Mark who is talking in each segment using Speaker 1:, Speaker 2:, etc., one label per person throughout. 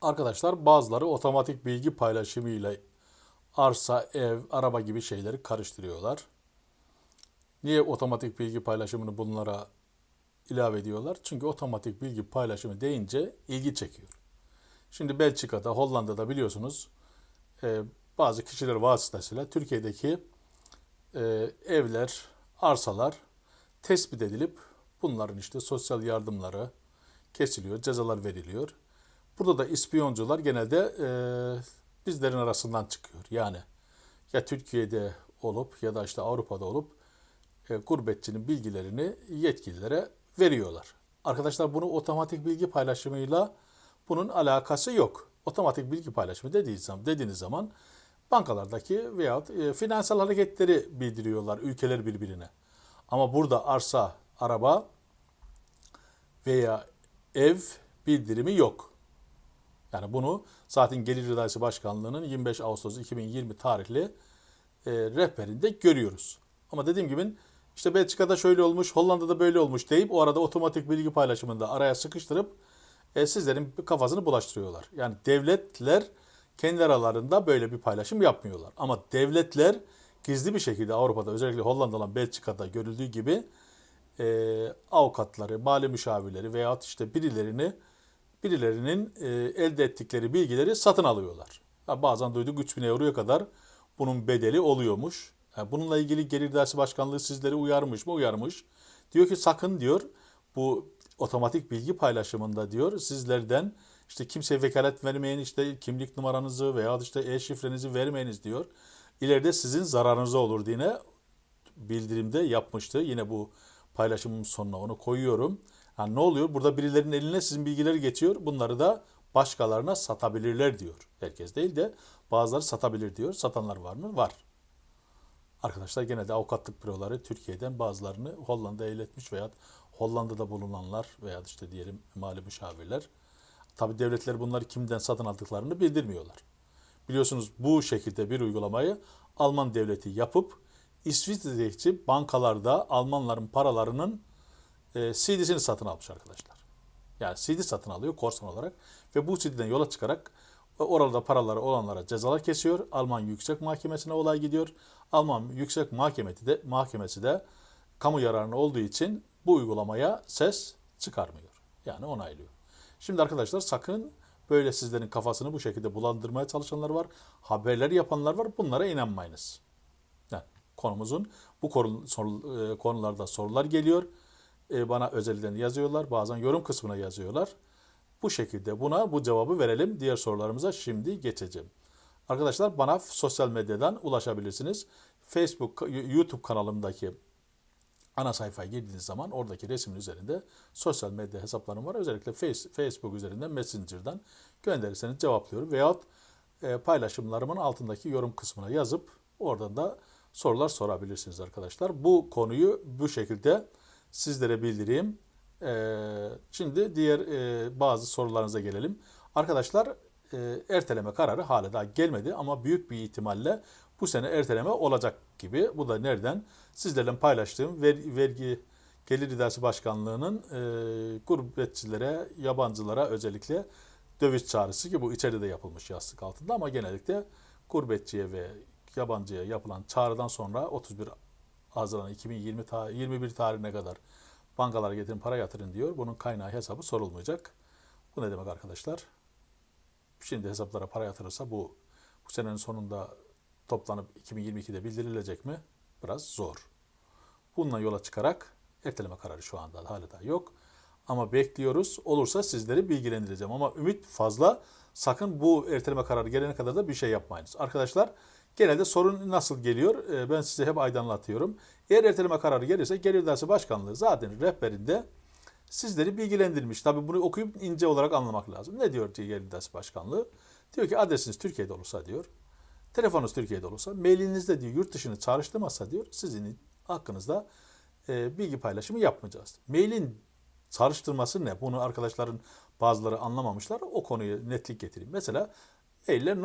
Speaker 1: Arkadaşlar bazıları otomatik bilgi paylaşımıyla arsa, ev, araba gibi şeyleri karıştırıyorlar. Niye otomatik bilgi paylaşımını bunlara ilave ediyorlar? Çünkü otomatik bilgi paylaşımı deyince ilgi çekiyor. Şimdi Belçika'da, Hollanda'da biliyorsunuz e, bazı kişiler vasıtasıyla Türkiye'deki e, evler, arsalar tespit edilip bunların işte sosyal yardımları kesiliyor, cezalar veriliyor. Burada da ispiyoncular genelde e, bizlerin arasından çıkıyor. Yani ya Türkiye'de olup ya da işte Avrupa'da olup e, gurbetçinin bilgilerini yetkililere veriyorlar. Arkadaşlar bunu otomatik bilgi paylaşımıyla bunun alakası yok. Otomatik bilgi paylaşımı dediğiniz zaman, dediğiniz zaman bankalardaki veyahut e, finansal hareketleri bildiriyorlar ülkeler birbirine. Ama burada arsa, araba veya ev bildirimi yok. Yani bunu zaten Gelir İdaresi Başkanlığı'nın 25 Ağustos 2020 tarihli e, rehberinde görüyoruz. Ama dediğim gibi işte Belçika'da şöyle olmuş, Hollanda'da böyle olmuş deyip o arada otomatik bilgi paylaşımında araya sıkıştırıp e, sizlerin kafasını bulaştırıyorlar. Yani devletler kendi aralarında böyle bir paylaşım yapmıyorlar. Ama devletler gizli bir şekilde Avrupa'da özellikle Hollanda'da, Belçika'da görüldüğü gibi e, avukatları, mali müşavirleri veyahut işte birilerini birilerinin e, elde ettikleri bilgileri satın alıyorlar. Ya bazen duyduk 3000 euroya kadar bunun bedeli oluyormuş. Yani bununla ilgili Gelir Dersi Başkanlığı sizleri uyarmış mı? Uyarmış. Diyor ki sakın diyor bu otomatik bilgi paylaşımında diyor sizlerden işte kimseye vekalet vermeyin işte kimlik numaranızı veya işte e-şifrenizi vermeyiniz diyor. İleride sizin zararınıza olur diye bildirimde yapmıştı. Yine bu paylaşımın sonuna onu koyuyorum. Yani ne oluyor? Burada birilerinin eline sizin bilgileri geçiyor. Bunları da başkalarına satabilirler diyor. Herkes değil de bazıları satabilir diyor. Satanlar var mı? Var. Arkadaşlar gene de avukatlık büroları Türkiye'den bazılarını Hollanda'ya iletmiş veya Hollanda'da bulunanlar veya işte diyelim mali müşavirler. Tabi devletler bunları kimden satın aldıklarını bildirmiyorlar. Biliyorsunuz bu şekilde bir uygulamayı Alman devleti yapıp İsviçre'deki bankalarda Almanların paralarının e, CD'sini satın almış arkadaşlar. Yani CD satın alıyor korsan olarak ve bu CD'den yola çıkarak orada paraları olanlara cezalar kesiyor. Alman Yüksek Mahkemesi'ne olay gidiyor. Alman Yüksek Mahkemesi de mahkemesi de kamu yararına olduğu için bu uygulamaya ses çıkarmıyor. Yani onaylıyor. Şimdi arkadaşlar sakın böyle sizlerin kafasını bu şekilde bulandırmaya çalışanlar var. Haberleri yapanlar var. Bunlara inanmayınız. Yani konumuzun bu e, konularda sorular geliyor. E, Bana özelden yazıyorlar. Bazen yorum kısmına yazıyorlar. Bu şekilde buna bu cevabı verelim. Diğer sorularımıza şimdi geçeceğim. Arkadaşlar bana sosyal medyadan ulaşabilirsiniz. Facebook, YouTube kanalımdaki ana sayfaya girdiğiniz zaman oradaki resmin üzerinde sosyal medya hesaplarım var. Özellikle Face- Facebook üzerinden Messenger'dan gönderirseniz cevaplıyorum. Veyahut e, paylaşımlarımın altındaki yorum kısmına yazıp oradan da sorular sorabilirsiniz arkadaşlar. Bu konuyu bu şekilde sizlere bildireyim. E, şimdi diğer e, bazı sorularınıza gelelim. Arkadaşlar e, erteleme kararı hala daha gelmedi ama büyük bir ihtimalle bu sene erteleme olacak gibi. Bu da nereden? Sizlerle paylaştığım ver- vergi Gelir İdaresi Başkanlığı'nın e, gurbetçilere, yabancılara özellikle döviz çağrısı ki bu içeride de yapılmış yastık altında ama genellikle gurbetçiye ve yabancıya yapılan çağrıdan sonra 31 Haziran 2020 ta- 21 tarihine kadar bankalara getirin para yatırın diyor. Bunun kaynağı hesabı sorulmayacak. Bu ne demek arkadaşlar? Şimdi hesaplara para yatırırsa bu bu senenin sonunda toplanıp 2022'de bildirilecek mi? Biraz zor. Bununla yola çıkarak erteleme kararı şu anda hala da yok. Ama bekliyoruz. Olursa sizleri bilgilendireceğim. Ama ümit fazla. Sakın bu erteleme kararı gelene kadar da bir şey yapmayınız. Arkadaşlar genelde sorun nasıl geliyor? Ee, Ben size hep aydınlatıyorum. Eğer erteleme kararı gelirse Gelir İdaresi Başkanlığı zaten rehberinde sizleri bilgilendirmiş. Tabi bunu okuyup ince olarak anlamak lazım. Ne diyor Gelir İdaresi Başkanlığı? Diyor ki adresiniz Türkiye'de olursa diyor. Telefonunuz Türkiye'de olursa, mailinizde diyor yurt dışını çağrıştırmazsa diyor sizin hakkınızda e, bilgi paylaşımı yapmayacağız. Mailin çağrıştırması ne? Bunu arkadaşların bazıları anlamamışlar. O konuyu netlik getireyim. Mesela mailler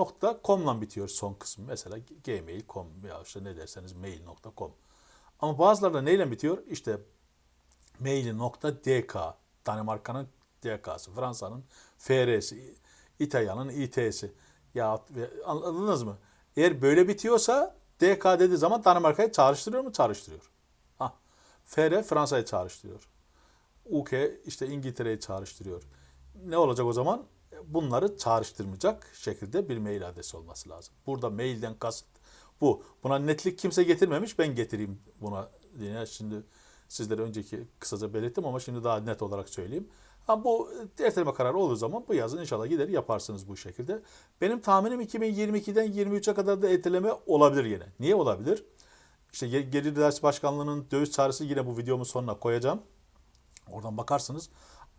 Speaker 1: .com'la bitiyor son kısmı. Mesela gmail.com ya işte ne derseniz mail.com. Ama bazıları neyle bitiyor? İşte maili.dk Danimarka'nın DK'sı, Fransa'nın FR'si, İtalya'nın İT'si. Ya anladınız mı? Eğer böyle bitiyorsa DK dediği zaman Danimarka'yı çağrıştırıyor mu? Çağrıştırıyor. Ha. FR Fransa'yı çağrıştırıyor. UK işte İngiltere'yi çağrıştırıyor. Ne olacak o zaman? Bunları çağrıştırmayacak şekilde bir mail adresi olması lazım. Burada mailden kasıt bu. Buna netlik kimse getirmemiş. Ben getireyim buna diye. Şimdi sizlere önceki kısaca belirttim ama şimdi daha net olarak söyleyeyim. Ha, bu erteleme kararı olduğu zaman bu yazın inşallah gider yaparsınız bu şekilde. Benim tahminim 2022'den 23'e kadar da erteleme olabilir yine. Niye olabilir? İşte Ge- Gelir Ders Başkanlığı'nın döviz çağrısı yine bu videomun sonuna koyacağım. Oradan bakarsınız.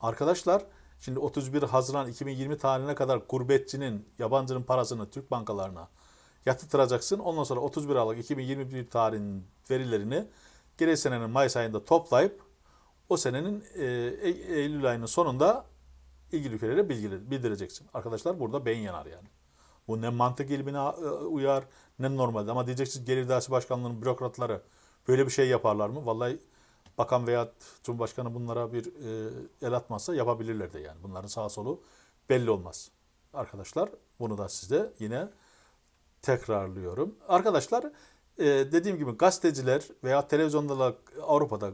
Speaker 1: Arkadaşlar şimdi 31 Haziran 2020 tarihine kadar gurbetçinin, yabancının parasını Türk bankalarına yatıracaksın. Ondan sonra 31 Aralık 2021 tarihinin verilerini gelecek senenin Mayıs ayında toplayıp o senenin e, E- Eylül ayının sonunda ilgili ülkelere bildireceksin. Arkadaşlar burada beyin yanar yani. Bu ne mantık ilmine e, uyar ne normalde. Ama diyeceksiniz gelir dersi başkanlığının bürokratları böyle bir şey yaparlar mı? Vallahi bakan veya cumhurbaşkanı bunlara bir e, el atmazsa yapabilirler de yani. Bunların sağ solu belli olmaz. Arkadaşlar bunu da size yine tekrarlıyorum. Arkadaşlar e, dediğim gibi gazeteciler veya televizyonda da Avrupa'da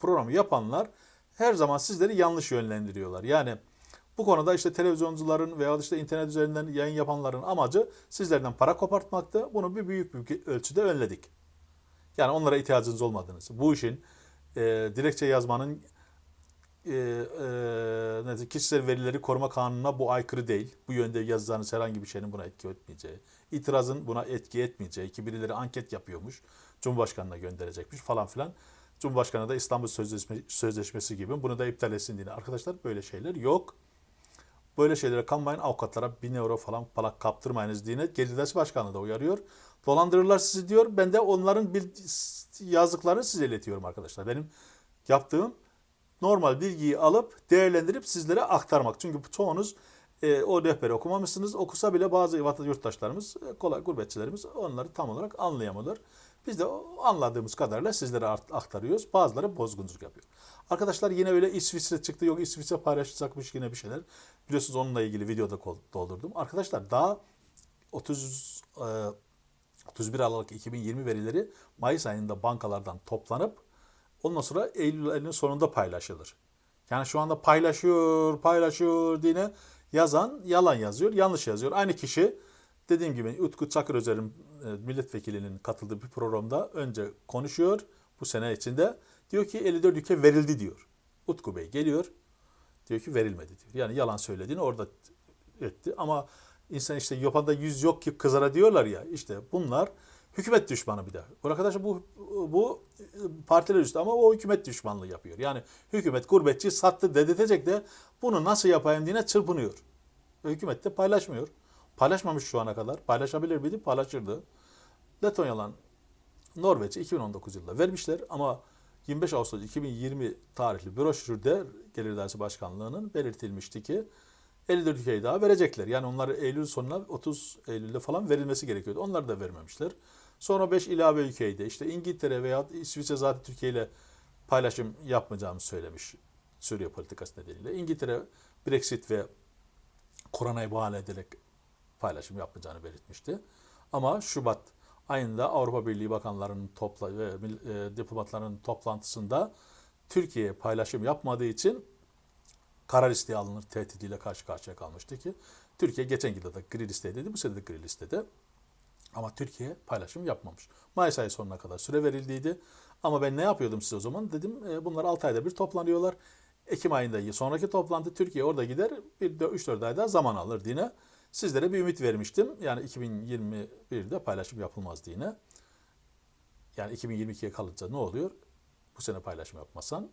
Speaker 1: programı yapanlar her zaman sizleri yanlış yönlendiriyorlar. Yani bu konuda işte televizyoncuların veya işte internet üzerinden yayın yapanların amacı sizlerden para kopartmaktı. Bunu bir büyük bir ölçüde önledik. Yani onlara ihtiyacınız olmadınız. Bu işin e, dilekçe yazmanın e, e, ne diyeyim, kişisel verileri koruma kanununa bu aykırı değil. Bu yönde yazacağınız herhangi bir şeyin buna etki etmeyeceği, itirazın buna etki etmeyeceği ki birileri anket yapıyormuş, Cumhurbaşkanı'na gönderecekmiş falan filan. Cumhurbaşkanı da İstanbul Sözleşme, Sözleşmesi gibi bunu da iptal etsin diye. Arkadaşlar böyle şeyler yok. Böyle şeylere kanmayın. Avukatlara 1000 euro falan para kaptırmayınız diye Gelir Başkanı da uyarıyor. Dolandırırlar sizi diyor. Ben de onların yazdıklarını size iletiyorum arkadaşlar. Benim yaptığım normal bilgiyi alıp değerlendirip sizlere aktarmak. Çünkü çoğunuz e, o rehberi okumamışsınız. Okusa bile bazı vatan yurttaşlarımız, e, kolay gurbetçilerimiz onları tam olarak anlayamadılar. Biz de anladığımız kadarıyla sizlere aktarıyoruz. Bazıları bozgunculuk yapıyor. Arkadaşlar yine öyle İsviçre çıktı. Yok İsviçre paylaşacakmış yine bir şeyler. Biliyorsunuz onunla ilgili videoda doldurdum. Arkadaşlar daha 30 e, 31 Aralık 2020 verileri Mayıs ayında bankalardan toplanıp ondan sonra Eylül ayının sonunda paylaşılır. Yani şu anda paylaşıyor, paylaşıyor diye yazan yalan yazıyor, yanlış yazıyor. Aynı kişi dediğim gibi Utku Çakırözer'in e, milletvekilinin katıldığı bir programda önce konuşuyor bu sene içinde. Diyor ki 54 ülke verildi diyor. Utku Bey geliyor. Diyor ki verilmedi diyor. Yani yalan söylediğini orada etti ama insan işte yapanda yüz yok ki kızara diyorlar ya işte bunlar hükümet düşmanı bir de. Arkadaşlar bu bu partiler üstü ama o hükümet düşmanlığı yapıyor. Yani hükümet gurbetçi sattı dedirtecek de bunu nasıl yapayım diye çırpınıyor. Hükümet de paylaşmıyor. Paylaşmamış şu ana kadar. Paylaşabilir miydi? Paylaşırdı. Letonyalan Norveç'e 2019 yılında vermişler ama 25 Ağustos 2020 tarihli broşürde Gelir Dersi Başkanlığı'nın belirtilmişti ki 54 ülkeyi daha verecekler. Yani onlar Eylül sonuna 30 Eylül'de falan verilmesi gerekiyordu. Onları da vermemişler. Sonra 5 ilave ülkeyi de işte İngiltere veya İsviçre zaten Türkiye ile paylaşım yapmayacağımı söylemiş Suriye politikası nedeniyle. İngiltere Brexit ve koronayı bahane ederek paylaşım yapmayacağını belirtmişti. Ama Şubat ayında Avrupa Birliği bakanlarının topla mil- e, diplomatlarının toplantısında Türkiye paylaşım yapmadığı için kara listeye alınır tehdidiyle karşı karşıya kalmıştı ki Türkiye geçen yılda da gri listedeydi, bu sene de gri listede. Ama Türkiye paylaşım yapmamış. Mayıs ayı sonuna kadar süre verildiydi. Ama ben ne yapıyordum size o zaman? Dedim e, bunlar 6 ayda bir toplanıyorlar. Ekim ayında sonraki toplantı Türkiye orada gider. Bir 3-4 ay daha zaman alır diye sizlere bir ümit vermiştim. Yani 2021'de paylaşım yapılmaz diye. Yani 2022'ye kalınca ne oluyor? Bu sene paylaşım yapmasan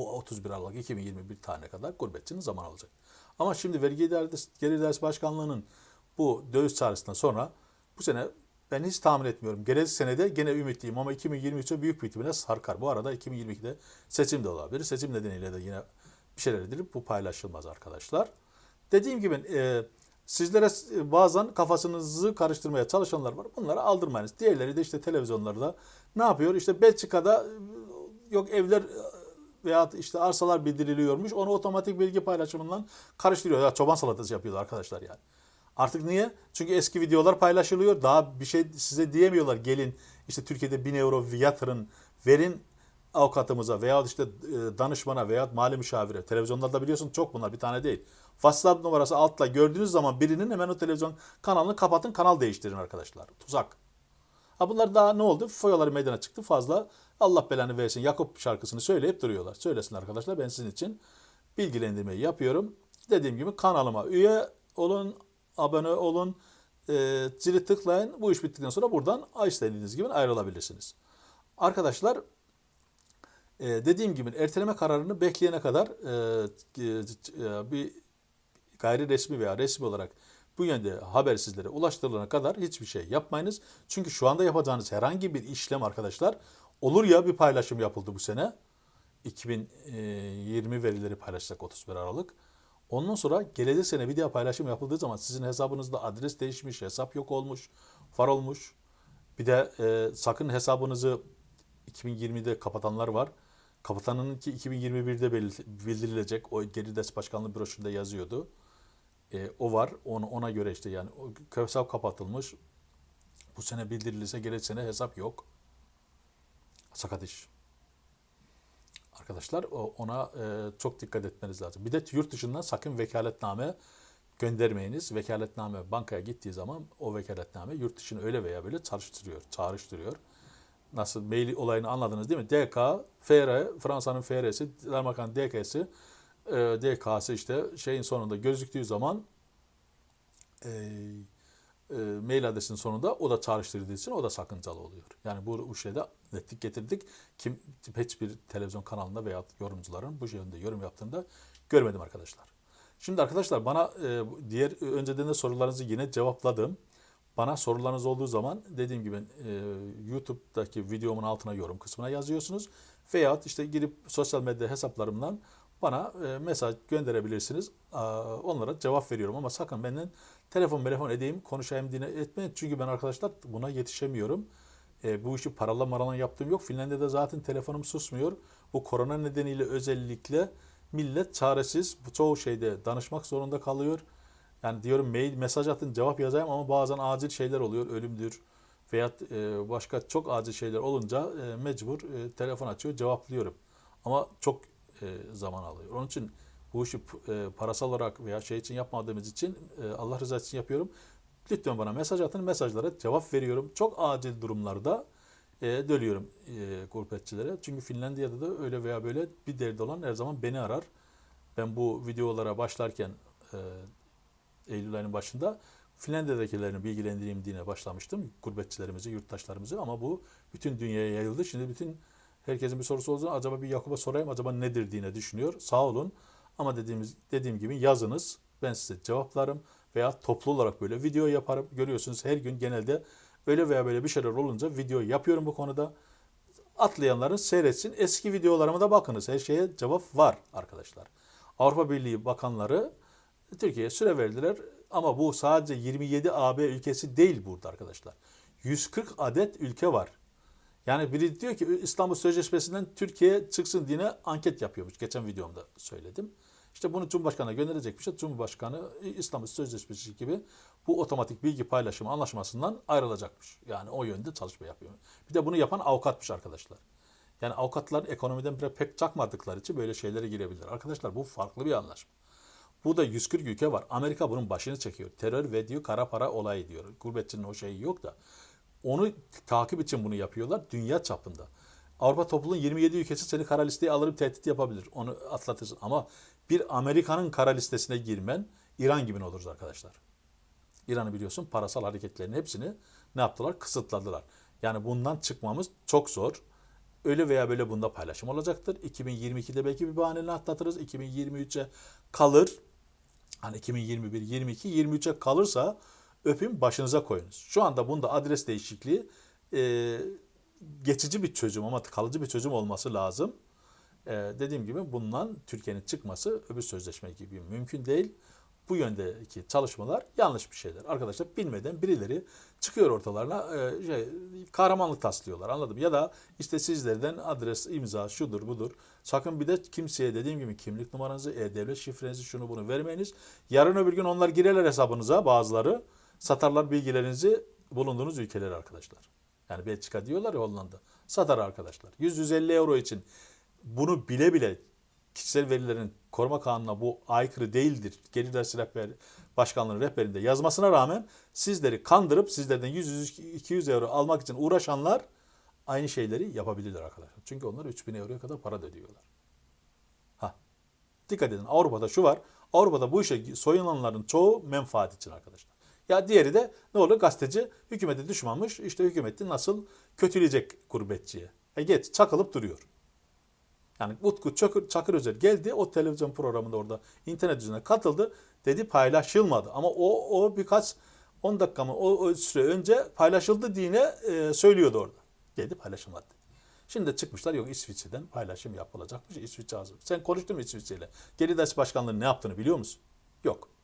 Speaker 1: bu 31 Aralık 2021 tarihine kadar gurbetçinin zaman alacak. Ama şimdi Vergi Gelir Dairesi Başkanlığı'nın bu döviz çağrısından sonra bu sene ben hiç tahmin etmiyorum. Gelecek senede gene ümitliyim ama 2023'e büyük bir ihtimalle sarkar. Bu arada 2022'de seçim de olabilir. Seçim nedeniyle de yine bir şeyler edilip bu paylaşılmaz arkadaşlar. Dediğim gibi e, sizlere e, bazen kafasınızı karıştırmaya çalışanlar var. Bunları aldırmayınız. Diğerleri de işte televizyonlarda ne yapıyor? İşte Belçika'da e, yok evler veya işte arsalar bildiriliyormuş. Onu otomatik bilgi paylaşımından karıştırıyor. Ya çoban salatası yapıyorlar arkadaşlar yani. Artık niye? Çünkü eski videolar paylaşılıyor. Daha bir şey size diyemiyorlar. Gelin işte Türkiye'de 1000 euro yatırın, verin avukatımıza veya işte e, danışmana veya mali müşavire. Televizyonlarda biliyorsun çok bunlar bir tane değil. WhatsApp numarası altta gördüğünüz zaman birinin hemen o televizyon kanalını kapatın, kanal değiştirin arkadaşlar. Tuzak. Ha bunlar daha ne oldu? Foyaları meydana çıktı fazla. Allah belanı versin. Yakup şarkısını söyleyip duruyorlar. Söylesin arkadaşlar. Ben sizin için bilgilendirmeyi yapıyorum. Dediğim gibi kanalıma üye olun, abone olun, e, zili tıklayın. Bu iş bittikten sonra buradan istediğiniz gibi ayrılabilirsiniz. Arkadaşlar e, dediğim gibi erteleme kararını bekleyene kadar e, e, bir gayri resmi veya resmi olarak bu yönde haber sizlere ulaştırılana kadar hiçbir şey yapmayınız. Çünkü şu anda yapacağınız herhangi bir işlem arkadaşlar olur ya bir paylaşım yapıldı bu sene. 2020 verileri paylaşacak 31 Aralık. Ondan sonra gelecek sene daha paylaşım yapıldığı zaman sizin hesabınızda adres değişmiş, hesap yok olmuş, var olmuş. Bir de e, sakın hesabınızı 2020'de kapatanlar var. Kapatanınki 2021'de bildirilecek. O geri des başkanlığı broşüründe yazıyordu. E, o var. Onu, ona göre işte yani o hesap kapatılmış. Bu sene bildirilirse gelecek sene hesap yok. Sakat iş. Arkadaşlar ona e, çok dikkat etmeniz lazım. Bir de yurt dışından sakın vekaletname göndermeyiniz. Vekaletname bankaya gittiği zaman o vekaletname yurt dışını öyle veya böyle çağrıştırıyor, çağrıştırıyor. Nasıl mail olayını anladınız değil mi? DK, FR, Fransa'nın FR'si, Danimarka'nın DK'si, e, DK'sı işte şeyin sonunda gözüktüğü zaman e, e, mail adresinin sonunda o da çağrıştırıldığı için o da sakıncalı oluyor. Yani bu, bu şeyde netlik getirdik. Kim hiçbir televizyon kanalında veya yorumcuların bu yönde yorum yaptığında görmedim arkadaşlar. Şimdi arkadaşlar bana e, diğer önceden de sorularınızı yine cevapladım. Bana sorularınız olduğu zaman dediğim gibi e, YouTube'daki videomun altına yorum kısmına yazıyorsunuz. Veyahut işte girip sosyal medya hesaplarımdan bana e, mesaj gönderebilirsiniz. Onlara cevap veriyorum ama sakın benden telefon telefon edeyim, konuşayım diye etmeyin. Çünkü ben arkadaşlar buna yetişemiyorum. E, bu işi paralı maralan yaptığım yok. Finlandiya'da zaten telefonum susmuyor. Bu korona nedeniyle özellikle millet çaresiz. Bu çoğu şeyde danışmak zorunda kalıyor. Yani diyorum mail mesaj atın cevap yazayım ama bazen acil şeyler oluyor. Ölümdür veya e, başka çok acil şeyler olunca mecbur telefon açıyor cevaplıyorum. Ama çok e, zaman alıyor. Onun için bu işi e, parasal olarak veya şey için yapmadığımız için e, Allah rızası için yapıyorum. Lütfen bana mesaj atın. Mesajlara cevap veriyorum. Çok acil durumlarda e, dönüyorum gurbetçilere. Çünkü Finlandiya'da da öyle veya böyle bir derdi olan her zaman beni arar. Ben bu videolara başlarken Eylül ayının başında Finlandiya'dakilerini bilgilendireyim diye başlamıştım. Gurbetçilerimizi, yurttaşlarımızı ama bu bütün dünyaya yayıldı. Şimdi bütün herkesin bir sorusu olduğunu acaba bir Yakup'a sorayım acaba nedir diye düşünüyor. Sağ olun. Ama dediğimiz dediğim gibi yazınız. Ben size cevaplarım veya toplu olarak böyle video yaparım. Görüyorsunuz her gün genelde öyle veya böyle bir şeyler olunca video yapıyorum bu konuda. Atlayanların seyretsin. Eski videolarıma da bakınız. Her şeye cevap var arkadaşlar. Avrupa Birliği bakanları Türkiye'ye süre verdiler ama bu sadece 27 AB ülkesi değil burada arkadaşlar. 140 adet ülke var. Yani biri diyor ki İstanbul Sözleşmesi'nden Türkiye çıksın diye anket yapıyormuş. Geçen videomda söyledim. İşte bunu Cumhurbaşkanı'na gönderecekmiş. Cumhurbaşkanı İstanbul Sözleşmesi gibi bu otomatik bilgi paylaşımı anlaşmasından ayrılacakmış. Yani o yönde çalışma yapıyor. Bir de bunu yapan avukatmış arkadaşlar. Yani avukatlar ekonomiden bile pek çakmadıkları için böyle şeylere girebilir. Arkadaşlar bu farklı bir anlaşma. Burada 140 ülke var. Amerika bunun başını çekiyor. Terör ve diyor kara para olayı diyor. Gurbetçinin o şeyi yok da. Onu takip için bunu yapıyorlar dünya çapında. Avrupa topluluğun 27 ülkesi seni kara listeye alırıp tehdit yapabilir. Onu atlatırsın. Ama bir Amerika'nın kara listesine girmen İran gibi oluruz arkadaşlar. İran'ı biliyorsun parasal hareketlerini hepsini ne yaptılar? Kısıtladılar. Yani bundan çıkmamız çok zor. Öyle veya böyle bunda paylaşım olacaktır. 2022'de belki bir bahaneyle atlatırız. 2023'e kalır. Hani 2021, 22, 23'e kalırsa öpün başınıza koyunuz. Şu anda bunda adres değişikliği e, geçici bir çözüm ama kalıcı bir çözüm olması lazım. E, dediğim gibi bundan Türkiye'nin çıkması öbür sözleşme gibi mümkün değil. bu yöndeki çalışmalar yanlış bir şeyler. Arkadaşlar bilmeden birileri çıkıyor ortalarına e, şey, kahramanlık taslıyorlar anladım. Ya da işte sizlerden adres, imza, şudur budur. Sakın bir de kimseye dediğim gibi kimlik numaranızı, e-devlet şifrenizi şunu bunu vermeyiniz. Yarın öbür gün onlar girerler hesabınıza bazıları. Satarlar bilgilerinizi bulunduğunuz ülkelere arkadaşlar. Yani Belçika diyorlar ya Hollanda. Satar arkadaşlar. 100-150 euro için bunu bile bile kişisel verilerin koruma kanununa bu aykırı değildir. Gelir Dersi Rehber Başkanlığı'nın rehberinde yazmasına rağmen sizleri kandırıp sizlerden 100-200 euro almak için uğraşanlar aynı şeyleri yapabilirler arkadaşlar. Çünkü onlar 3000 euroya kadar para ödüyorlar. Ha. Dikkat edin Avrupa'da şu var. Avrupa'da bu işe soyulanların çoğu menfaat için arkadaşlar. Ya diğeri de ne olur gazeteci hükümete düşmanmış işte hükümeti nasıl kötüleyecek gurbetçiye. E geç çakılıp duruyor. Yani Utku Çakır, Çakır Özel geldi o televizyon programında orada internet üzerine katıldı. Dedi paylaşılmadı ama o o birkaç 10 dakika mı o, o süre önce paylaşıldı diye e, söylüyordu orada. Geldi paylaşılmadı. Şimdi de çıkmışlar yok İsviçre'den paylaşım yapılacakmış. İsviçre hazır. Sen konuştun mu İsviçre ile? Geri ders başkanlığının ne yaptığını biliyor musun? Yok.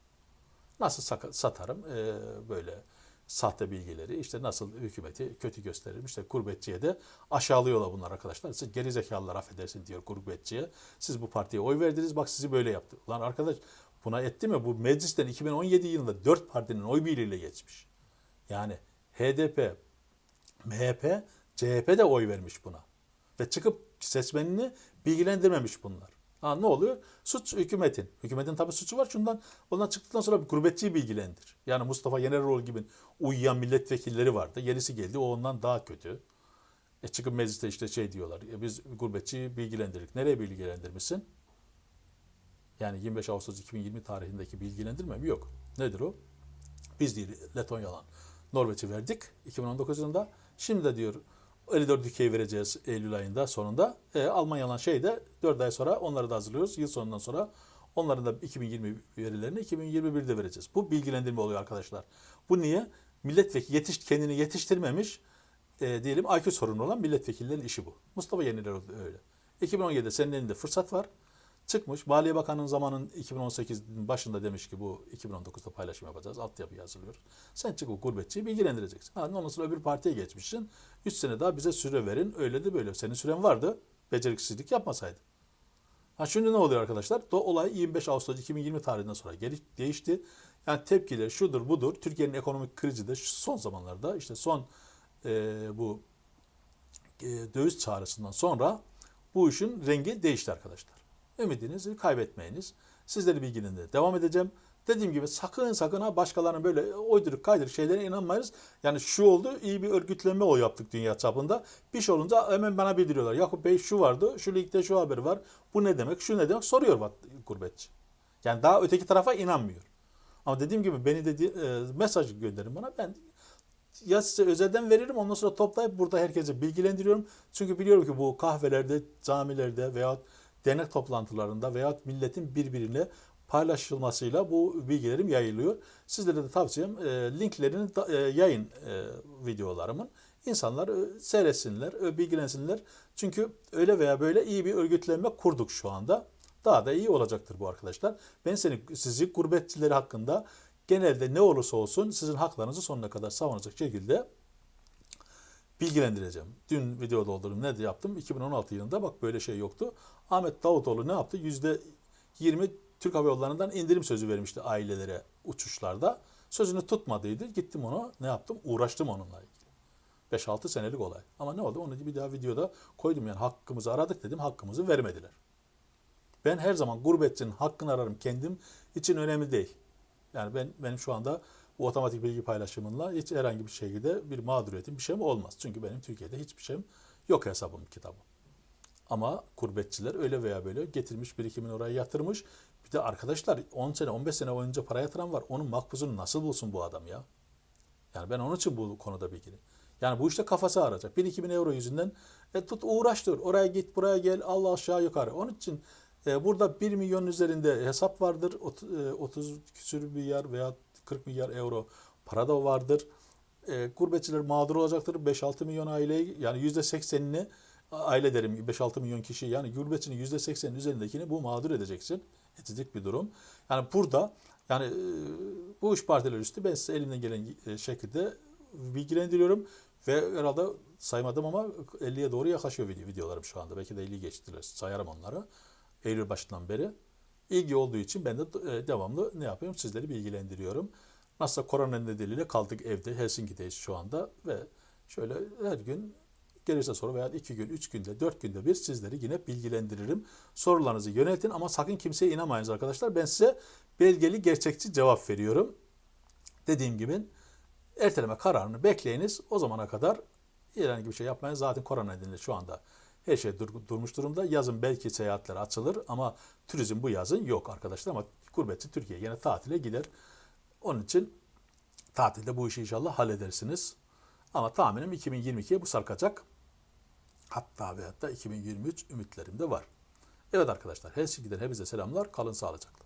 Speaker 1: Nasıl satarım e, böyle sahte bilgileri işte nasıl hükümeti kötü gösteririm işte gurbetçiye de aşağılıyorlar bunlar arkadaşlar. Siz geri zekalılar affedersin diyor gurbetçiye. Siz bu partiye oy verdiniz bak sizi böyle yaptı. Lan arkadaş buna etti mi? Bu meclisten 2017 yılında 4 partinin oy birliğiyle geçmiş. Yani HDP, MHP, CHP de oy vermiş buna. Ve çıkıp seçmenini bilgilendirmemiş bunlar. Ha, ne oluyor? Suç hükümetin. Hükümetin tabii suçu var. Şundan ondan çıktıktan sonra bir gurbetçiyi bilgilendir. Yani Mustafa Yeneroğlu gibi uyuyan milletvekilleri vardı. Yenisi geldi. O ondan daha kötü. E çıkıp mecliste işte şey diyorlar. E biz gurbetçiyi bilgilendirdik. Nereye bilgilendirmişsin? Yani 25 Ağustos 2020 tarihindeki bilgilendirme mi? Yok. Nedir o? Biz değil Letonya'dan Norveç'i verdik 2019 yılında. Şimdi de diyor 54 ülkeyi vereceğiz Eylül ayında sonunda. E, Almanya'dan şey de 4 ay sonra onları da hazırlıyoruz. Yıl sonundan sonra onların da 2020 verilerini 2021'de vereceğiz. Bu bilgilendirme oluyor arkadaşlar. Bu niye? Milletvekili yetiş, kendini yetiştirmemiş e, diyelim IQ sorunu olan milletvekillerinin işi bu. Mustafa Yeniler öyle. 2017'de senin elinde fırsat var. Çıkmış. Maliye Bakanı'nın zamanın 2018'in başında demiş ki bu 2019'da paylaşım yapacağız. Altyapıyı hazırlıyoruz. Sen çıkıp gurbetçiyi bilgilendireceksin. Ha, ondan sonra öbür partiye geçmişsin. 3 sene daha bize süre verin. Öyle de böyle. Senin süren vardı. Beceriksizlik yapmasaydın. Ha şimdi ne oluyor arkadaşlar? Do olay 25 Ağustos 2020 tarihinden sonra geri değişti. Yani tepkiler şudur budur. Türkiye'nin ekonomik krizi de son zamanlarda işte son e, bu e, döviz çağrısından sonra bu işin rengi değişti arkadaşlar. Ümidinizi kaybetmeyiniz. Sizleri bilgilendirmeye devam edeceğim. Dediğim gibi sakın sakın ha başkalarının böyle uyduruk kaydırık şeylere inanmayınız. Yani şu oldu iyi bir örgütlenme o yaptık dünya çapında. Bir şey olunca hemen bana bildiriyorlar. Yakup Bey şu vardı, şu ligde şu haber var. Bu ne demek, şu ne demek soruyor gurbetçi. Yani daha öteki tarafa inanmıyor. Ama dediğim gibi beni dedi e, mesaj gönderin bana. Ben ya size özelden veririm ondan sonra toplayıp burada herkese bilgilendiriyorum. Çünkü biliyorum ki bu kahvelerde, camilerde veya dernek toplantılarında veya milletin birbirine paylaşılmasıyla bu bilgilerim yayılıyor. Sizlere de tavsiyem e, linklerini da, e, yayın e, videolarımın. İnsanlar e, seyretsinler, e, bilgilensinler. Çünkü öyle veya böyle iyi bir örgütlenme kurduk şu anda. Daha da iyi olacaktır bu arkadaşlar. Ben seni, sizi gurbetçileri hakkında genelde ne olursa olsun sizin haklarınızı sonuna kadar savunacak şekilde bilgilendireceğim. Dün video doldurdum. Ne yaptım? 2016 yılında bak böyle şey yoktu. Ahmet Davutoğlu ne yaptı? %20 Türk Hava Yolları'ndan indirim sözü vermişti ailelere uçuşlarda. Sözünü tutmadıydı. Gittim onu ne yaptım? Uğraştım onunla ilgili. 5-6 senelik olay. Ama ne oldu? Onu bir daha videoda koydum yani hakkımızı aradık dedim. Hakkımızı vermediler. Ben her zaman gurbetçinin hakkını ararım. Kendim için önemli değil. Yani ben benim şu anda bu otomatik bilgi paylaşımıyla hiç herhangi bir şekilde bir mağduriyetim bir şeyim olmaz. Çünkü benim Türkiye'de hiçbir şeyim yok hesabım kitabım. Ama gurbetçiler öyle veya böyle getirmiş birikimini oraya yatırmış. Bir de arkadaşlar 10 sene 15 sene boyunca para yatıran var. Onun makbuzunu nasıl bulsun bu adam ya? Yani ben onun için bu konuda bilgiliyim. Yani bu işte kafası arayacak. 1-2 bin euro yüzünden e, tut uğraştır. Oraya git buraya gel Allah aşağı yukarı. Onun için e, burada 1 milyon üzerinde hesap vardır. Ot- e, 30 küsür milyar veya 40 milyar euro para da vardır. E, gurbetçiler mağdur olacaktır. 5-6 milyon aileyi yani %80'ini aile derim 5-6 milyon kişi yani gurbetçinin %80'in üzerindekini bu mağdur edeceksin. Edecek bir durum. Yani burada Yani e, bu üç partiler üstü ben size elimden gelen e, şekilde bilgilendiriyorum. Ve herhalde saymadım ama 50'ye doğru yaklaşıyor video, videolarım şu anda. Belki de 50'yi geçtiler. Sayarım onları. Eylül başından beri. İlgi olduğu için ben de e, devamlı ne yapıyorum? Sizleri bilgilendiriyorum. Nasılsa korona nedeniyle kaldık evde. Helsinki'deyiz şu anda ve şöyle her gün gelirse soru veya iki gün, üç günde, dört günde bir sizleri yine bilgilendiririm. Sorularınızı yöneltin ama sakın kimseye inanmayınız arkadaşlar. Ben size belgeli, gerçekçi cevap veriyorum. Dediğim gibi erteleme kararını bekleyiniz. O zamana kadar herhangi bir şey yapmayın. Zaten korona nedeniyle şu anda her şey dur- durmuş durumda. Yazın belki seyahatler açılır ama turizm bu yazın yok arkadaşlar. Ama gurbetçi Türkiye yine tatile gider. Onun için tatilde bu işi inşallah halledersiniz. Ama tahminim 2022'ye bu sarkacak. Hatta ve hatta 2023 ümitlerim de var. Evet arkadaşlar Helsinki'den hepinize selamlar. Kalın sağlıcakla.